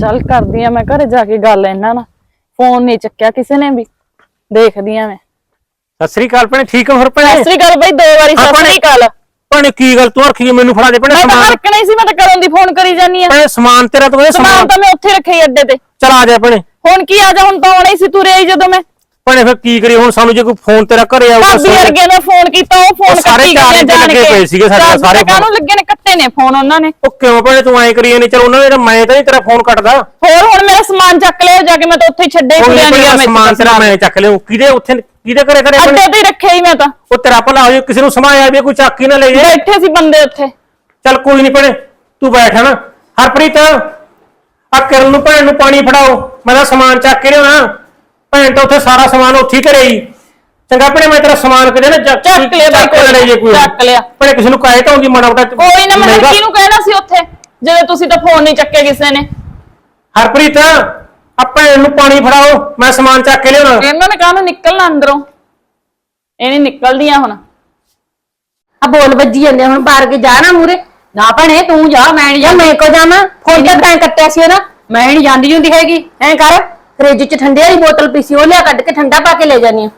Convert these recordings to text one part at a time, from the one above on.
ਚੱਲ ਕਰਦੀ ਆ ਮੈਂ ਘਰੇ ਜਾ ਕੇ ਗੱਲ ਇਹਨਾਂ ਨਾਲ। ਫੋਨ ਨਹੀਂ ਚੱਕਿਆ ਕਿਸੇ ਨੇ ਵੀ। ਦੇਖਦੀ ਆ ਮੈਂ। ਸਤਿ ਸ੍ਰੀ ਅਕਾਲ ਭੈਣੇ ਠੀਕ ਹੋ ਹੋਰ ਭੈਣੇ? ਸਤਿ ਸ੍ਰੀ ਅਕਾਲ ਬਈ ਦੋ ਵਾਰੀ ਸਤਿ ਸ੍ਰੀ ਅਕਾਲ। ਭੈਣੇ ਕੀ ਗੱਲ ਤੂੰ ਰੱਖੀ ਮੈਨੂੰ ਫੜਾ ਦੇ ਭੈਣੇ ਮੈਂ ਤਾਂ ਸਮਾਨ। ਹਰਕਣਾ ਹੀ ਸੀ ਮੈਂ ਤਾਂ ਕਦੋਂ ਦੀ ਫੋਨ ਕਰੀ ਜਾਨੀ ਆ। ਭੈਣੇ ਸਮਾਨ ਤੇਰਾ ਤੂੰ ਇਹ ਸਮਾਨ ਸਮਾਨ। ਤਾਂ ਮੈਂ ਉੱਥੇ ਰੱਖਿਆ ਹੀ ਅੱਡੇ ਤੇ। ਚਲ ਆ ਜਾ ਭੈਣੇ। ਹੁਣ ਕੀ ਆ ਜਾ ਹੁਣ ਤਾਂ ਆਉਣਾ ਹੀ ਸੀ ਤੂੰ ਰਹੀ ਜਦੋਂ ਮੈਂ। ਭੈਣੇ ਫਿਰ ਕੀ ਕਰੀ ਹੁਣ ਸਾਨੂੰ ਜੇ ਕੋਈ ਫੋਨ ਤੇਰਾ ਘਰੇ ਆਊਗਾ ਭਾਬੀ ਸਾਨੂੰ- ਵਰਗੇ ਨੇ ਫੋਨ ਕੀਤਾ ਉਹ ਫੋਨ ਉਹ ਸਾਰੇ ਕੱਟੀ ਚਾਰ ਗਏ ਜਾਣ ਲੱਗੇ ਕੇ। ਪਏ ਸੀਗੇ ਸਾਡੇ ਸਾਰੇ ਕਾਹਨੂੰ ਲੱਗੇ ਨੇ ਕੱਟੇ ਨੇ ਫੋਨ ਉਹਨਾਂ ਨੇ? ਉਹ ਕਿਉਂ ਭੈਣੇ ਤੂੰ ਐਂ ਕਰੀ ਨਹੀਂ ਚਲ ਉਹਨਾਂ ਨੇ ਮੈਂ ਤਾਂ ਨਹੀਂ ਤੇਰਾ ਫੋਨ ਕੱਟਦਾ। ਹੋਰ ਹੁਣ ਮੇਰਾ ਸਮਾਨ ਚੱਕ ਲਿਆ ਜਾ ਕੇ ਮੈਂ ਤਾਂ ਉੱਥੇ ਹੀ ਛੱਡੇ ਹੀ ਹੁਣ ਨਹੀਂ ਗਿਆ ਮੈਂ ਸਮਾਨ ਤੇਰਾ ਮੈਂ ਚੱਕ ਲਿਆ। ਕਿਹਦੇ ਉੱਥੇ ਕਿਹਦੇ ਘਰੇ ਘਰੇ ਅੱਡੇ ਤੇ ਹੀ ਰੱਖਿਆ ਹੀ ਮੈਂ ਤਾਂ। ਉਹ ਤੇਰਾ ਭਲਾ ਹੋ ਜਾਏ ਕਿਸੇ ਨੂੰ ਸਮਾਇਆ ਵੀ ਕੋਈ ਚੱਕ ਹੀ ਨਾ ਲੈ ਜੇ ਬੈਠੇ ਸੀ ਬੰਦੇ ਉੱਥੇ। ਚੱਲ ਕੋਈ ਨਹੀਂ ਭੈਣੇ ਤੂੰ ਬੈਠ ਨਾ ਹਰਪ੍ਰੀਤ ਆ ਕਿਰਨ ਨੂੰ ਭੈਣ ਨੂੰ ਪਾਣੀ ਫੜਾਓ। ਮੈਂ ਤਾਂ ਸਮਾਨ ਚੱਕ ਕੇ ਲਿਆਉਣਾ। ਭੈਣ ਤਾਂ ਉੱਥੇ ਸਾਰਾ ਸਮਾਨ ਉੱਥੇ ਹੀ ਘਰੇ ਹੀ। ਚੰਗਾ ਭੈਣੇ ਮੈਂ ਤੇਰਾ ਸਮਾਨ ਕਿਤੇ ਨਾ ਚੱਕ ਚੱਕ ਲਿਆ ਬਾਈ, ਚੱਕ ਲੈ ਜੇ ਕੋਈ। ਚੱਕ ਲਿਆ। ਭੈਣੇ ਕਿਸੇ ਨੂੰ ਤਾਂ ਹੁੰਦੀ ਮਾੜਾ ਮੋਟਾ ਕੋਈ ਨਾ ਮੈਂ। ਕਿਹਨੂੰ ਕਹਿਣਾ ਸੀ ਉੱਥੇ? ਜਦੋਂ ਤੁਸੀਂ ਤਾਂ ਫੋਨ ਨਹੀਂ ਚੱਕਿਆ ਕਿਸੇ ਨੇ। ਹਰਪ੍ਰੀਤ ਆ ਭੈਣ ਨੂੰ ਪਾਣੀ ਫੜਾਓ ਮੈਂ ਸਮਾਨ ਚੱਕ ਕੇ ਲਿਆਉਣਾ। ਇਹਨਾਂ ਨੇ ਕਾਹਨੂੰ ਨਿਕਲਣਾ ਅੰਦਰੋਂ? ਇਹ ਨਹੀਂ ਨਿਕਲਦੀਆਂ ਹੁਣ। ਆ ਬੋਲ ਵੱਜੀ ਜਾਂਦੇ ਹੁਣ ਬਾਹਰ ਕੇ ਜਾ ਨਾ ਮੂਰੇ ਨਾ ਭੈਣੇ ਤੂੰ ਜਾ ਮੈਂ ਨਹੀਂ ਜਾਂ ਮੈਂ ਕੋ ਜਾਵਾਂ? ਫੋਨ ਤੇ ਤੈਂ ਕੱਟਿਆ ਸੀ ਉਹਦਾ। ਮੈਂ ਨਹੀਂ ਜਾਂਦੀ ਹੁੰਦੀ ਹੈਗੀ। ਐਂ ਕਰ। ਫ੍ਰਿਜ 'ਚ ਠੰਡੇ ਵਾਲੀ ਬੋਤਲ ਪੀਸੀ ਉਹ ਲਿਆ ਕੱਢ ਕੇ ਠੰਡਾ ਪਾ ਕੇ ਲੈ ਜਾਨੀ ਆ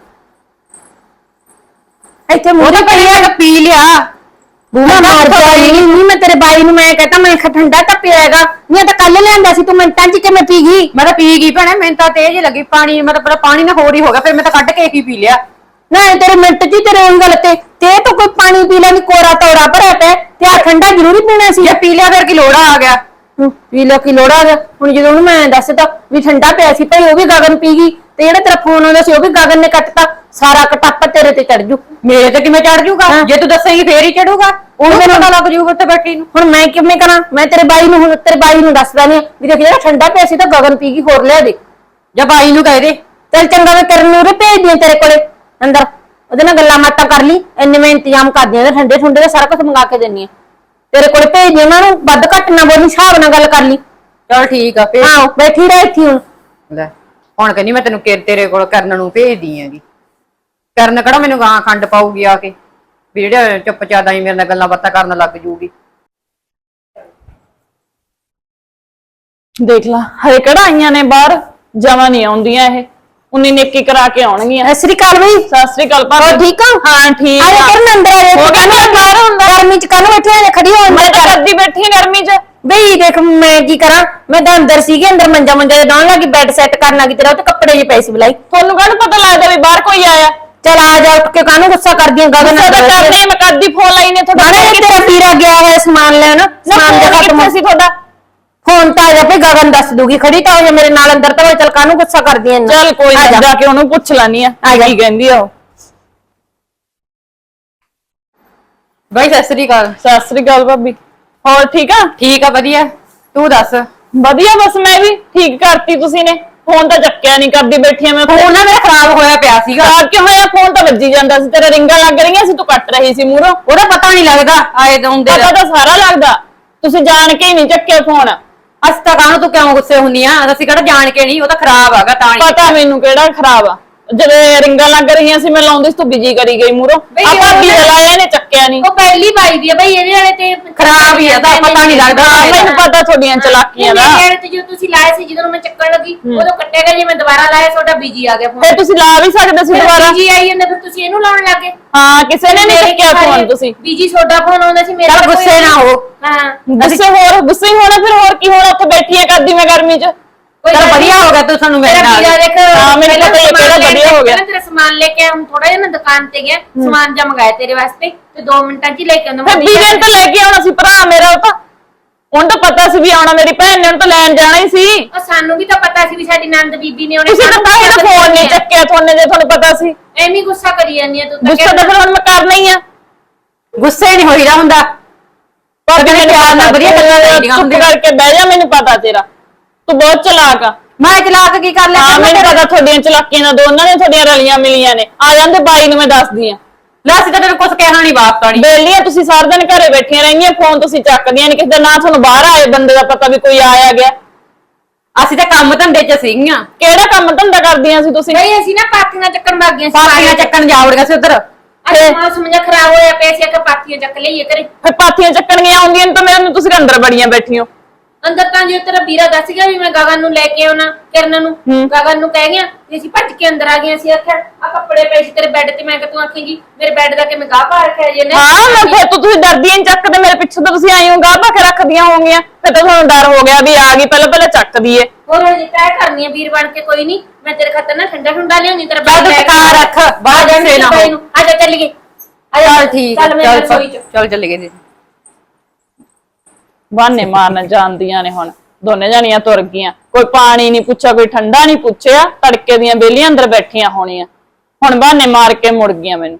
ਇੱਥੇ ਮੂਰੇ ਭੈਣੇ ਆ ਪੀ ਲਿਆ। ਬੂਹਾ ਮਾਰ ਜਾਈ ਨਹੀਂ ਮੈਂ ਤੇਰੇ ਬਾਈ ਨੂੰ ਮੈਂ ਕਹਤਾ ਮੈਂ ਕਿਹਾ ਠੰਡਾ ਤਾਂ ਪਿਆਗਾ ਨਹੀਂ ਤਾਂ ਕੱਲ ਲਿਆਂਦਾ ਸੀ ਤੂੰ ਮਿੰਟਾਂ 'ਚ ਕਿਵੇਂ ਪੀ ਗਈ? ਮੈਂ ਤਾਂ ਪੀ ਗਈ ਭੈਣੇ ਮੈਨੂੰ ਤਾਂ ਤੇਜ਼ ਲੱਗੀ ਪਾਣੀ ਮੈਂ ਤਾਂ ਪਹਿਲਾਂ ਪਾਣੀ ਨਾ ਹੋਰ ਹੀ ਹੋ ਗਿਆ ਫਿਰ ਮੈਂ ਤਾਂ ਕੱਢ ਕੇ ਹੀ ਪੀ ਲਿਆ। ਨਾ ਇਹ ਤੇਰੇ ਮਿੰਟ 'ਚ ਹੀ ਤੇਰੇ ਉਂਗਲ ਤੇ ਤੇ ਤੂੰ ਕੋਈ ਪਾਣੀ ਪੀ ਲੈਣੀ ਕੋਰਾ ਤੋੜਾ ਭਰਿਆ ਪਿਆ ਤੇ ਆ ਠੰਡਾ ਜ਼ਰੂਰੀ ਪੀਣਾ ਸੀ। ਜੇ ਪੀ ਲਿਆ ਫਿਰ ਕੀ ਲੋੜਾ ਆ ਗਿਆ। ਹੂੰ, ਪੀ ਲੋ ਕੀ ਲੋੜਾ ਗਿਆ ਹੁਣ ਜਦੋਂ ਉਹਨੂੰ ਮੈਂ ਦੱਸਦਾ ਵੀ ਠੰਡਾ ਪਿਆ ਸੀ ਭਾਈ ਉਹ ਵੀ ਗਗਨ ਪੀ ਗਈ ਤੇ ਜਿਹੜਾ ਤੇਰਾ ਫੋਨ ਆਉਂਦਾ ਸੀ ਉਹ ਵੀ ਗਗਨ ਨੇ ਕੱਟਤਾ। ਸਾਰਾ ਕਟੱਪ ਤੇਰੇ ਤੇ ਚੜ ਜੂ। ਮੇਰੇ ਤੇ ਕਿਵੇਂ ਚੜ ਜਾਊਗਾ ਹਾਂ। ਜੇ ਤੂੰ ਦੱਸੇਂਗੀ ਫੇਰ ਹੀ ਚੜੂਗਾ ਉਹਨੂੰ ਪਤਾ ਲੱਗ ਜਾਊਗਾ ਉੱਥੇ ਬੈਠੀ ਨੂੰ? ਹੁਣ ਮੈਂ ਕਿਵੇਂ ਕਰਾਂ? ਮੈਂ ਤੇਰੇ ਬਾਈ ਨੂੰ ਹੁਣ ਤੇਰੇ ਬਾਈ ਨੂੰ ਦੱਸਦਾ ਨਹੀਂ ਵੀ ਦੇਖ ਜਿਹੜਾ ਠੰਡਾ ਪਿਆ ਸੀ ਤਾਂ ਗਗਨ ਪੀ ਗਈ ਹੋਰ ਲਿਆ ਦੇ। ਜਾਂ ਬਾਈ ਨੂੰ ਕਹਿ ਦੇ। ਚੱਲ ਚੰਗਾ ਮੈਂ ਕਰਨ ਨੂੰ ਉਰੇ ਭੇਜਦੀ ਹਾਂ ਤੇਰੇ ਕੋਲੇ। ਅੰਦਰ। ਉਹਦੇ ਨਾਲ ਗੱਲਾਂ ਮਾਤਾਂ ਕਰ ਲਈ। ਇੰਨੇ ਮੈਂ ਇੰਤਜ਼ਾਮ ਕਰਦੀ ਹਾਂ ਠੰਡੇ ਠੁੰਡੇ ਦਾ ਸਾਰਾ ਕੁਝ ਮੰਗਾ ਕੇ ਦਿੰਨੀ ਆ ਤੇਰੇ ਕੋਲੇ ਭੇਜਦੀ ਹਾਂ ਉਹਨਾਂ ਨੂੰ ਵੱਧ ਘੱਟ ਨਾ ਬੋਲੀ ਹਿਸਾਬ ਨਾਲ ਗੱਲ ਕਰ ਲਈ। ਚਲ ਠੀਕ ਆ ਫੇਰ ਹਾਂ ਬੈਠੀ ਰਹਿ ਇੱਥੇ ਹੁਣ। ਲੈ ਹੁਣ ਕਹਿੰਦੀ ਮੈਂ ਤੈਨੂੰ ਕਿ- ਤੇਰੇ ਕੋਲ ਕਰਨ ਨੂੰ ਭੇਜਦੀ ਆਂਗੀ ਕਰਨ ਕਿਹੜਾ ਮੈਨੂੰ ਗਾਂ ਖੰਡ ਪਾਊਗੀ ਆ ਕੇ ਵੀ ਜਿਹੜੇ ਚੁੱਪ ਚਾਦਾ ਹੀ ਮੇਰੇ ਨਾਲ ਗੱਲਾਂ ਬਾਤਾਂ ਕਰਨ ਲੱਗ ਜੂਗੀ। ਦੇਖ ਲਾ ਹਰੇ ਕਿਹੜਾ ਆਈਆਂ ਨੇ ਬਾਹਰ ਜਮਾ ਨਹੀਂ ਆਉਂਦੀਆਂ ਇਹ। ਉਨੀ ਨੇਕੀ ਕਰਾ ਕੇ ਆਉਣਗੀਆਂ। ਸਤਿ ਸ੍ਰੀ ਅਕਾਲ ਬਈ। ਸਤਿ ਸ੍ਰੀ ਅਕਾਲ ਭਾਬੀ। ਹੋਰ ਠੀਕ ਹੋ? ਹਾਂ ਠੀਕ ਆ। ਜਾ ਆ ਕਰਨ ਅੰਦਰ ਆ ਜਾ ਹੋ ਗਿਆ ਨਾ ਬਾਹਰ? ਹੁੰਦਾ ਗਰਮੀ ਚ ਕਾਹਨੂੰ ਬੈਠੀ ਆ ਖੜੀ ਹੋ ਮੈਂ ਤਾਂ ਕਰ। ਕੱਦੀ ਬੈਠੀ ਆਂ ਗਰਮੀ 'ਚ। ਬਈ ਦੇਖ ਮੈਂ ਕੀ ਕਰਾਂ? ਮੈਂ ਤਾਂ ਅੰਦਰ ਸੀਗੀ ਅੰਦਰ ਮੰਜਾ ਮੰਜਾ ਦੇ ਡਾਉਣ ਲੱਗੀ ਬੈੱਡ ਸੈੱਟ ਕਰਨ ਲੱਗੀ ਤੇਰਾ ਉੱਤੇ ਕੱਪੜੇ ਜਿਹੇ ਪਏ ਸੀ ਬਲਾਈ। ਤੁਹਾਨੂੰ ਕਾਹਨੂੰ ਪਤਾ ਲੱਗਦਾ ਵੀ ਬਾਹਰ ਕੋਈ ਆਇਆ? ਚਲ ਆ ਜਾ ਉੱਠ ਕੇ ਕਾਹਨੂੰ ਗੁੱਸਾ ਕਰਦੀਆਂ ਗਗਨ ਗੁੱਸਾ ਤਾਂ ਅੰਦਰ ਕਰਦੇ ਆ, ਮੈਂ ਕੱਦੀ ਫੋਨ ਲਾਈ ਨੇ ਤੁਹਾਡਾ। ਬਾਰੇ ਤੇਰਾ ਵੀਰਾ ਗਿਆ ਹੋਇਆ ਸਮਾਨ ਲੈਣ। ਨਾ ਸਮਾਨ ਦੇ ਖਤਮ ਕਿੱਥੇ ਸੀ ਤੁਹਾਡਾ? ਫੋਨ ਤਾਂ ਆ ਜਾ ਭਈ ਗਗਨ ਦੱਸ ਦੂਗੀ ਖੜੀ ਤਾਂ ਹੋ ਜਾ ਮੇਰੇ ਨਾਲ ਅੰਦਰ ਤਾਂ ਚਲ ਕਾਹਨੂੰ ਗੁੱਸਾ ਕਰਦੀਆਂ ਇੰਨਾ? ਚੱਲ ਕੋਈ ਨਾ ਜਾ। ਕੇ ਉਹਨੂੰ ਪੁੱਛ ਲੈਣੀ ਆ ਆ ਜਾ। ਕੀ ਕਹਿੰਦੀ ਆ ਉਹ। ਬਾਈ ਸਤਿ ਸ੍ਰੀ ਅਕਾਲ। ਸਤਿ ਸ੍ਰੀ ਅਕਾਲ ਭਾਬੀ। ਹੋਰ ਠੀਕ ਆ? ਠੀਕ ਆ ਵਧੀਆ। ਤੂੰ ਦੱਸ? ਵਧੀਆ ਬਸ ਮੈਂ ਵੀ ਠੀਕ ਕਰਤੀ ਤੁਸੀਂ ਨੇ। ਫੋਨ ਤਾਂ ਚੱਕਿਆ ਨਹੀਂ ਕਰਦੀ ਬੈਠੀ ਆ ਮੈਂ। ਫੋਨ ਨਾ ਮੇਰਾ ਖਰਾਬ ਹੋਇਆ ਪਿਆ ਸੀਗਾ। ਖਰਾਬ ਕਿਉਂ ਹੋਇਆ? ਫੋਨ ਤਾਂ ਵੱਜੀ ਜਾਂਦਾ ਸੀ ਤੇਰਾ ਰਿੰਗਾਂ ਲੱਗ ਰਹੀਆਂ ਸੀ ਤੂੰ ਕੱਟ ਰਹੀ ਸੀ ਮੂਹਰੋਂ ਉਹਦਾ ਪਤਾ ਨਹੀਂ ਲੱਗਦਾ ਆਏ ਦੋਂਦੇ ਪਤਾ ਤਾਂ ਸਾਰਾ ਲੱਗਦਾ। ਤੁਸੀਂ ਜਾਣ ਕੇ ਹੀ ਨਹੀਂ ਚੱਕਿਆ ਫੋਨ। ਅਸ ਤਾਂ ਕਾਹਨੂੰ ਤੂੰ ਕਿਉਂ ਗੁੱਸੇ ਹੁੰਨੀ ਆ? ਅਸੀਂ ਕਿਹੜਾ ਜਾਣ ਕੇ ਨਹੀਂ, ਉਹ ਤਾਂ ਖਰਾਬ ਹੈਗਾ ਤਾਂ ਹੀ। ਪਤਾ ਮੈਨੂੰ ਕਿਹੜਾ ਖਰਾਬ ਆ। ਜਦੋਂ ਰਿੰਗਾਂ ਲੱਗ ਰਹੀਆਂ ਸੀ ਮੈਂ ਲਾਉਂਦੀ ਸੀ ਤੂੰ ਬਿਜ਼ੀ ਕਰੀ ਗਈ ਮੂਹਰੋਂ ਬਈ ਨਾ- ਲਾਇਆ ਨੇ ਚੱਕਿਆ ਨਹੀਂ ਉਹ ਪਹਿਲੀ ਪਾਈ ਦੀ ਆ ਬਈ ਇਹਦੇ ਵਾਲੇ ਤੇ ਖਰਾਬ ਹੀ ਆ ਤਾਂ ਪਤਾ ਨਹੀਂ ਲੱਗਦਾ ਮੈਨੂੰ ਪਤਾ ਤੁਹਾਡੀਆਂ ਚਲਾਕੀਆਂ ਦਾ। ਮੇਰੇ ਤੇ ਜੋ ਤੁਸੀਂ ਲਾਏ ਸੀ ਜਦੋਂ ਮੈਂ ਚੱਕਣ ਲੱਗੀ ਉਦੋਂ ਕੱਟੇਗਾ ਜੇ ਮੈਂ ਦੁਬਾਰਾ ਲਾਇਆ ਤੁਹਾਡਾ ਬੀਜੀ ਆ ਗਿਆ ਫੋਨ ਫਿਰ ਤੁਸੀਂ ਲਾ ਵੀ ਸਕਦੇ ਸੀ ਦੁਬਾਰਾ। ਬੀਜੀ ਆਈ ਜਾਂਦਾ ਫਿਰ ਤੁਸੀਂ ਇਹਨੂੰ ਲਾਉਣ ਲੱਗੇ। ਹਾਂ ਕਿਸੇ ਨੇ ਨਹੀਂ ਚੱਕਿਆ ਫੋਨ ਤੁਸੀਂ। ਬੀਜੀ ਤੁਹਾਡਾ ਫੋਨ ਆਉਂਦਾ ਸੀ ਮੇਰਾ ਗੁੱਸੇ ਨਾ ਹੋ। ਹਾਂ। ਗੁੱਸੇ ਹੋਰ ਗੁੱਸੇ ਹੋਣਾ ਫਿਰ ਹੋਰ ਕੀ ਹੋਣਾ ਉੱਥੇ ਬੈਠੀ ਆ ਕਰਦੀ ਮੈਂ ਗਰਮੀ 'ਚ। ਕੋਈ ਚਲ ਗੱਲ ਵਧੀਆ। ਹੋ ਗਿਆ ਤੂੰ ਸਾਨੂੰ ਮੇਰਾ ਆ ਵੀਰਾ ਦੇਖ ਹਾਂ, ਮੈਨੂੰ ਪਹਿਲਾਂ ਪਤਾ ਹੀ ਹੈ, ਸਮਾਨ ਕਿਹੜਾ ਲੈਣ ਵਧੀਆ ਹੋ ਗਿਆ। ਪਹਿਲਾਂ ਤੇਰਾ ਸਮਾਨ ਲੈ ਕੇ ਹੁਣ ਥੋੜਾ ਜਿਹਾ ਮੈਂ ਦੁਕਾਨ ਤੇ ਗਿਆ ਸਮਾਨ ਜਾਂ ਮੰਗਾਇਆ ਤੇਰੇ ਵਾਸਤੇ ਤੇ 2 ਮਿੰਟਾਂ 'ਚ ਹੀ ਲੈ ਕੇ ਆਉਂਦਾ ਫਿਰ ਵੀਰੇ ਨੂੰ ਤਾਂ ਲੈ ਕੇ ਆਉਣਾ ਸੀ ਭਰਾ ਮੇਰਾ ਉਹ ਤਾਂ। ਉਹਨੂੰ ਤਾਂ ਪਤਾ ਸੀ ਵੀ ਆਉਣਾ ਮੇਰੀ ਭੈਣ ਨੇ ਉਹਨੂੰ ਤਾਂ ਲੈਣ ਜਾਣਾ ਹੀ ਸੀ। ਉਹ ਸਾਨੂੰ ਵੀ ਤਾਂ ਪਤਾ ਸੀ ਵੀ ਸਾਡੀ ਨੰਦ ਬੀਬੀ ਨੇ ਉਹਨੇ ਤੁਸੀਂ ਤਾਂ ਤਾਂ ਫੋਨ ਨਹੀਂ ਚੱਕਿਆ ਤੁਹਾਨੂੰ ਜੇ ਤੁਹਾਨੂੰ ਪਤਾ ਸੀ। ਐਵੇਂ ਹੀ ਗੁੱਸਾ ਕਰੀ ਜਾਂਦੀ ਆ ਤੂੰ ਤਾਂ ਗੁੱਸਾ ਤਾਂ ਫਿਰ ਹੁਣ ਮੈਂ ਕਰਨਾ ਹੀ ਆ। ਗੁੱਸੇ ਨਹੀਂ ਹੋਈਦਾ ਹੁੰਦਾ। ਪਰ ਕਦੇ ਮੈਨੂੰ ਪਿਆਰ ਨਾਲ ਵਧੀਆ ਗੱਲਾਂ ਕਰਨੀਆਂ ਚੁੱਪ। ਕਰਕੇ ਬਹਿ ਜਾ ਮੈਨੂੰ ਪਤਾ ਤੇਰਾ। ਤੂੰ ਬਹੁਤ ਚਲਾਕ ਆ। ਮੈਂ ਚਲਾਕ ਕੀ ਕਰ ਲਿਆ? ਹਾਂ ਮੈਨੂੰ ਪਤਾ ਤੁਹਾਡੀਆਂ ਚਲਾਕੀਆਂ ਦਾ ਦੋਨਾਂ ਨੇ ਤੁਹਾਡੀਆਂ ਰਲੀਆਂ ਮਿਲੀਆਂ ਨੇ। ਆ ਜਾਂਦੇ ਬਾਈ ਨੂੰ ਮੈਂ ਦੱਸਦੀ ਆ। ਲੈ ਅਸੀਂ ਤਾਂ ਤੈਨੂੰ ਕੁਝ ਕਹਿਣਾ ਨਹੀਂ ਵਾਪਤਾ ਨਹੀਂ ਬੇਲੀਆਂ ਤੁਸੀਂ ਸਾਰਾ ਦਿਨ ਘਰੇ ਬੈਠੀਆਂ ਰਹਿੰਦੀਆਂ ਫੋਨ ਤੁਸੀਂ ਚੱਕਦੀਆਂ ਨਹੀਂ ਕਿਸੇ ਦਾ ਨਾ ਤੁਹਾਨੂੰ ਬਾਹਰ ਆਏ ਬੰਦੇ ਦਾ ਪਤਾ ਵੀ ਕੋਈ ਆਇਆ ਗਿਆ। ਅਸੀਂ ਤਾਂ ਕੰਮ ਧੰਦੇ 'ਚ ਸੀਗੀਆਂ। ਕਿਹੜਾ ਕੰਮ ਧੰਦਾ ਕਰਦੀਆਂ ਸੀ ਤੁਸੀਂ? ਬਈ ਅਸੀਂ ਨਾ ਪਾਥੀਆਂ ਚੱਕਣ ਲੱਗ ਗਏ ਸੀ ਪਾਥੀਆਂ ਚੱਕਣ ਜਾਵੜੀਆਂ ਸੀ ਉਧਰ। ਅੱਜ ਮੌਸਮ ਜਿਹਾ ਖਰਾਬ ਹੋਇਆ ਪਿਆ ਸੀ ਕਿ ਪਾਥੀਆਂ ਚੱਕ ਲਈਏ ਕਰੇ ਫਿਰ ਪਾਥੀਆਂ ਚੱਕਣੀਆਂ ਆਉਂਦੀਆਂ ਨੇ ਤਾਂ ਮੈਨੂੰ ਤੁਸੀਂ ਅੰਦਰ ਬੜੀਆਂ ਬੈਠੀਆਂ ਅੰਦਰ ਤਾਂ ਜੇ ਤੇਰਾ ਵੀਰਾ ਦੱਸ ਗਿਆ ਵੀ ਮੈਂ ਗਗਨ ਨੂੰ ਲੈ ਕੇ ਆਉਣਾ ਕਿਰਨ ਨੂੰ ਗਗਨ ਨੂੰ ਕਹਿ ਗਿਆ ਤੇ ਅਸੀਂ ਭੱਜ ਕੇ ਅੰਦਰ ਆ ਗਏ ਅਸੀਂ ਆਖਿਆ ਆ ਕੱਪੜੇ ਪਏ ਸੀ ਤੇਰੇ ਬੈੱਡ ਤੇ ਮੈਂ ਕਿ ਤੂੰ ਆਖੇਂਗੀ ਮੇਰੇ ਬੈੱਡ ਦਾ ਕਿ ਮੈਂ ਗਾਹ ਪਾ ਰੱਖਿਆ ਜੇ ਨੇ? ਹਾਂ ਮੈਂ ਫਿਰ ਤੋਂ ਤੁਸੀਂ ਡਰਦੀਆਂ ਨਹੀਂ ਚੱਕਦੇ ਮੇਰੇ ਪਿੱਛੇ ਤੋਂ ਤੁਸੀਂ ਆਈ ਹੋ ਗਾਹ ਪਾ ਕੇ ਰੱਖਦੀਆਂ ਹੋਵੀਆਂ ਫਿਰ ਤਾਂ ਤੁਹਾਨੂੰ ਡਰ ਹੋ ਗਿਆ ਵੀ ਆ ਗਈ ਪਹਿਲਾਂ ਪਹਿਲਾਂ ਚੱਕਦੀ ਏ ਹੋਰ ਹਜੇ ਤੈਅ ਕਰਨੀ ਆ ਵੀਰ ਬਣ ਕੇ ਕੋਈ ਨਹੀਂ ਮੈਂ ਤੇਰੇ ਖਾਤਰ ਨਾ ਠੰਡਾ ਠੰਡਾ ਲਿਆਉਣੀ ਤੇਰਾ ਚੱਲ ਤੂੰ ਲੈ ਕੇ ਟਿਕਾ ਰੱਖ, ਬਾਹਰ ਆ ਜਾ ਕਿਸੇ ਨਾ। ਨੂੰ ਆ ਜਾ ਚੱਲ ਗਏ ਆ ਜਾ ਚੱਲ ਠੀਕ ਚੱਲ ਚੱਲ ਚੱਲ ਚੱਲ ਗਏ ਜੀ ਬਹਾਨੇ ਮਾਰਨ ਜਾਂਦੀਆਂ ਨੇ ਹੁਣ। ਦੋਨੇ ਜਾਣੀਆਂ ਤੁਰ ਗਈਆਂ। ਕੋਈ ਪਾਣੀ ਨਹੀਂ ਪੁੱਛਿਆ ਕੋਈ ਠੰਡਾ ਨਹੀਂ ਪੁੱਛਿਆ। ਤੜਕੇ ਦੀਆਂ ਬੇਲੀਆਂ ਅੰਦਰ ਬੈਠੀਆਂ ਹੋਣੀਆਂ। ਹੁਣ ਬਹਾਨੇ ਮਾਰ ਕੇ ਮੁੜ ਗਈਆਂ ਮੈਨੂੰ।